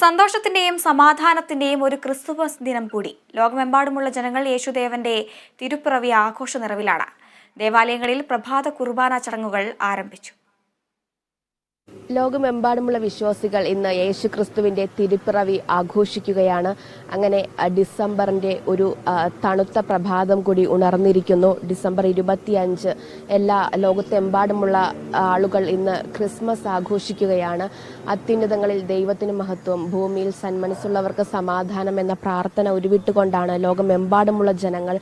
സന്തോഷത്തിന്റെയും സമാധാനത്തിന്റെയും ഒരു ക്രിസ്തുമസ് ദിനം കൂടി. ലോകമെമ്പാടുമുള്ള ജനങ്ങൾ യേശുദേവന്റെ തിരുപ്പിറവി ആഘോഷ നിറവിലാണ്. ദേവാലയങ്ങളിൽ പ്രഭാത കുർബാന ചടങ്ങുകൾ ആരംഭിച്ചു. ലോകമെമ്പാടുമുള്ള വിശ്വാസികൾ ഇന്ന് യേശു ക്രിസ്തുവിന്റെ തിരുപ്പിറവി ആഘോഷിക്കുകയാണ്. അങ്ങനെ ഡിസംബറിന്റെ ഒരു തണുത്ത പ്രഭാതം കൂടി ഉണർന്നിരിക്കുന്നു. ഡിസംബർ ഇരുപത്തിയഞ്ച് എല്ലാ ലോകത്തെമ്പാടുമുള്ള ആളുകൾ ഇന്ന് ക്രിസ്മസ് ആഘോഷിക്കുകയാണ്. അത്യുന്നതങ്ങളിൽ ദൈവത്തിന് മഹത്വം ഭൂമിയിൽ സന്മനസ്സുള്ളവർക്ക് സമാധാനം എന്ന പ്രാർത്ഥന ഉരുവിട്ടുകൊണ്ടാണ് ലോകമെമ്പാടുമുള്ള ജനങ്ങൾ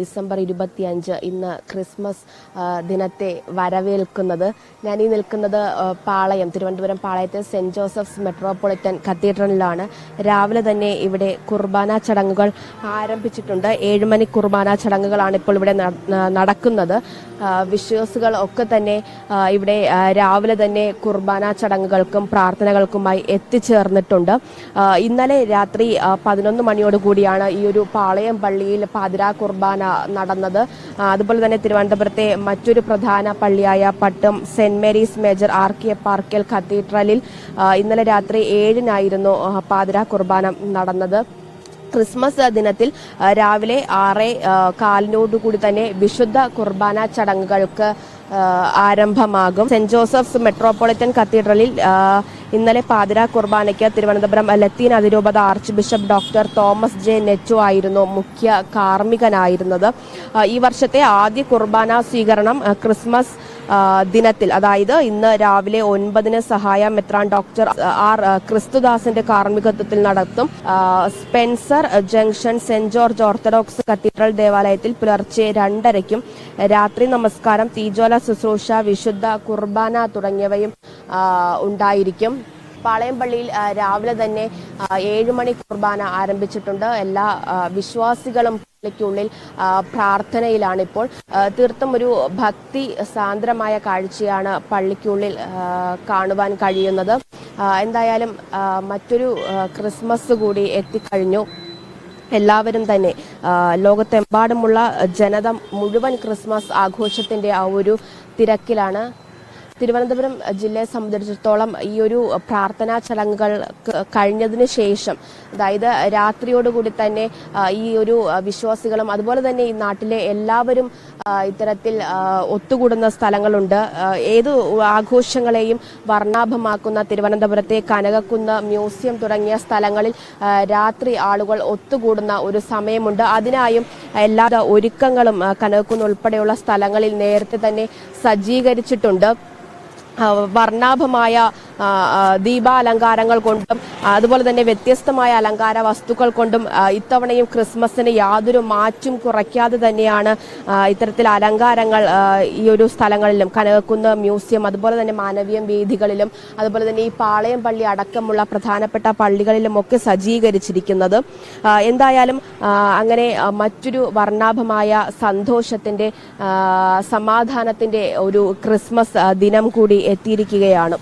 ഡിസംബർ ഇരുപത്തിയഞ്ച് ഇന്ന് ക്രിസ്മസ് ദിനത്തെ വരവേൽക്കുന്നത്. ഞാൻ ഈ നിൽക്കുന്നത് ആ, പാളയം തിരുവനന്തപുരം പാളയത്തെ സെന്റ് ജോസഫ്സ് മെട്രോപൊളിറ്റൻ കത്തീഡ്രലിലാണ് രാവിലെ തന്നെ ഇവിടെ കുർബാന ചടങ്ങുകൾ ആരംഭിച്ചിട്ടുണ്ട്. ഏഴുമണി കുർബാന ചടങ്ങുകളാണ് ഇപ്പോൾ ഇവിടെ നടക്കുന്നത്. വിശ്വാസികൾ ഒക്കെ തന്നെ ഇവിടെ രാവിലെ തന്നെ കുർബാന ചടങ്ങുകൾക്കും പ്രാർത്ഥനകൾക്കുമായി എത്തിച്ചേർന്നിട്ടുണ്ട്. ഇന്നലെ രാത്രി പതിനൊന്ന് മണിയോട് കൂടിയാണ് ഈ ഒരു പാളയം പള്ളിയിൽ പാതിരാ കുർബാന നടന്നത്. അതുപോലെ തന്നെ തിരുവനന്തപുരത്തെ മറ്റൊരു പ്രധാന പള്ളിയായ Pattom saint Mary's major archiepiscopal കത്തീഡ്രലിൽ ഇന്നലെ രാത്രി ഏഴിനായിരുന്നു പാതിര കുർബാന നടന്നത്. ക്രിസ്മസ് ദിനത്തിൽ രാവിലെ ആറ് കാലിനോടുകൂടി തന്നെ വിശുദ്ധ കുർബാന ചടങ്ങുകൾക്ക് ആരംഭമാകും. സെന്റ് ജോസഫ്സ് മെട്രോപൊളിറ്റൻ കത്തീഡ്രലിൽ ഇന്നലെ പാതിരാ കുർബാനയ്ക്ക് തിരുവനന്തപുരം ലത്തീൻ അതിരൂപത archbishop doctor Thomas J Neto ആയിരുന്നു മുഖ്യ കാർമ്മികനായിരുന്നത്. ഈ വർഷത്തെ ആദ്യ കുർബാന സ്വീകരണം ക്രിസ്മസ് ദിനത്തിൽ. അതായത് ഇന്ന് രാവിലെ ഒൻപതിന് സഹായ മെത്രാൻ ഡോക്ടർ ആർ ക്രിസ്തുദാസിന്റെ കാർമ്മികത്വത്തിൽ നടത്തും. Spencer junction saint George orthodox cathedral ദേവാലയത്തിൽ പുലർച്ചെ രണ്ടരയ്ക്കും രാത്രി നമസ്കാരം തീജ്വാല ശുശ്രൂഷ വിശുദ്ധ കുർബാന തുടങ്ങിയവയും ഉണ്ടായിരിക്കും. പാളയം പള്ളിയിൽ രാവിലെ തന്നെ ഏഴുമണി ഏഴ് മണി കുർബാന ആരംഭിച്ചിട്ടുണ്ട്. എല്ലാ വിശ്വാസികളും പള്ളിക്കുള്ളിൽ പ്രാർത്ഥനയിലാണ് ഇപ്പോൾ തീർത്തും ഒരു ഭക്തി സാന്ദ്രമായ കാഴ്ചയാണ് പള്ളിക്കുള്ളിൽ കാണുവാൻ കഴിയുന്നത്. എന്തായാലും മറ്റൊരു ക്രിസ്മസ് കൂടി എത്തിക്കഴിഞ്ഞു. എല്ലാവരും തന്നെ ലോകത്തെമ്പാടുമുള്ള ജനത മുഴുവൻ ക്രിസ്മസ് ആഘോഷത്തിന്റെ ആ ഒരു തിരക്കിലാണ്. തിരുവനന്തപുരം ജില്ലയെ സംബന്ധിച്ചിടത്തോളം ഈ ഒരു പ്രാർത്ഥനാ ചടങ്ങുകൾ കഴിഞ്ഞതിന് ശേഷം അതായത് രാത്രിയോടുകൂടി തന്നെ ഈ ഒരു വിശ്വാസികളും അതുപോലെ തന്നെ ഈ നാട്ടിലെ എല്ലാവരും ഇത്തരത്തിൽ ഒത്തുകൂടുന്ന സ്ഥലങ്ങളുണ്ട്. ഏത് ആഘോഷങ്ങളെയും വർണാഭമാക്കുന്ന തിരുവനന്തപുരത്തെ കനകക്കുന്ന് മ്യൂസിയം തുടങ്ങിയ സ്ഥലങ്ങളിൽ രാത്രി ആളുകൾ ഒത്തുകൂടുന്ന ഒരു സമയമുണ്ട്. അതിനായും എല്ലാ ഒരുക്കങ്ങളും കനകക്കുന്ന് ഉൾപ്പെടെയുള്ള സ്ഥലങ്ങളിൽ നേരത്തെ തന്നെ സജ്ജീകരിച്ചിട്ടുണ്ട്. വർണാഭമായ ദീപാലങ്കാരങ്ങൾ കൊണ്ടും അതുപോലെ തന്നെ വ്യത്യസ്തമായ അലങ്കാര വസ്തുക്കൾ കൊണ്ടും ഇത്തവണയും ക്രിസ്മസിന് യാതൊരു മാറ്റും കുറയ്ക്കാതെ തന്നെയാണ് ഇത്തരത്തിൽ അലങ്കാരങ്ങൾ ഈ ഒരു സ്ഥലങ്ങളിലും കനകക്കുന്ന് മ്യൂസിയം അതുപോലെ തന്നെ മാനവീയം വീഥികളിലും അതുപോലെ തന്നെ ഈ പാളയം പള്ളി അടക്കമുള്ള പ്രധാനപ്പെട്ട പള്ളികളിലും ഒക്കെ സജ്ജീകരിച്ചിരിക്കുന്നത്. എന്തായാലും അങ്ങനെ മറ്റൊരു വർണാഭമായ സന്തോഷത്തിന്റെ സമാധാനത്തിന്റെ ഒരു ക്രിസ്മസ് ദിനം കൂടി എത്തിയിരിക്കുകയാണ്.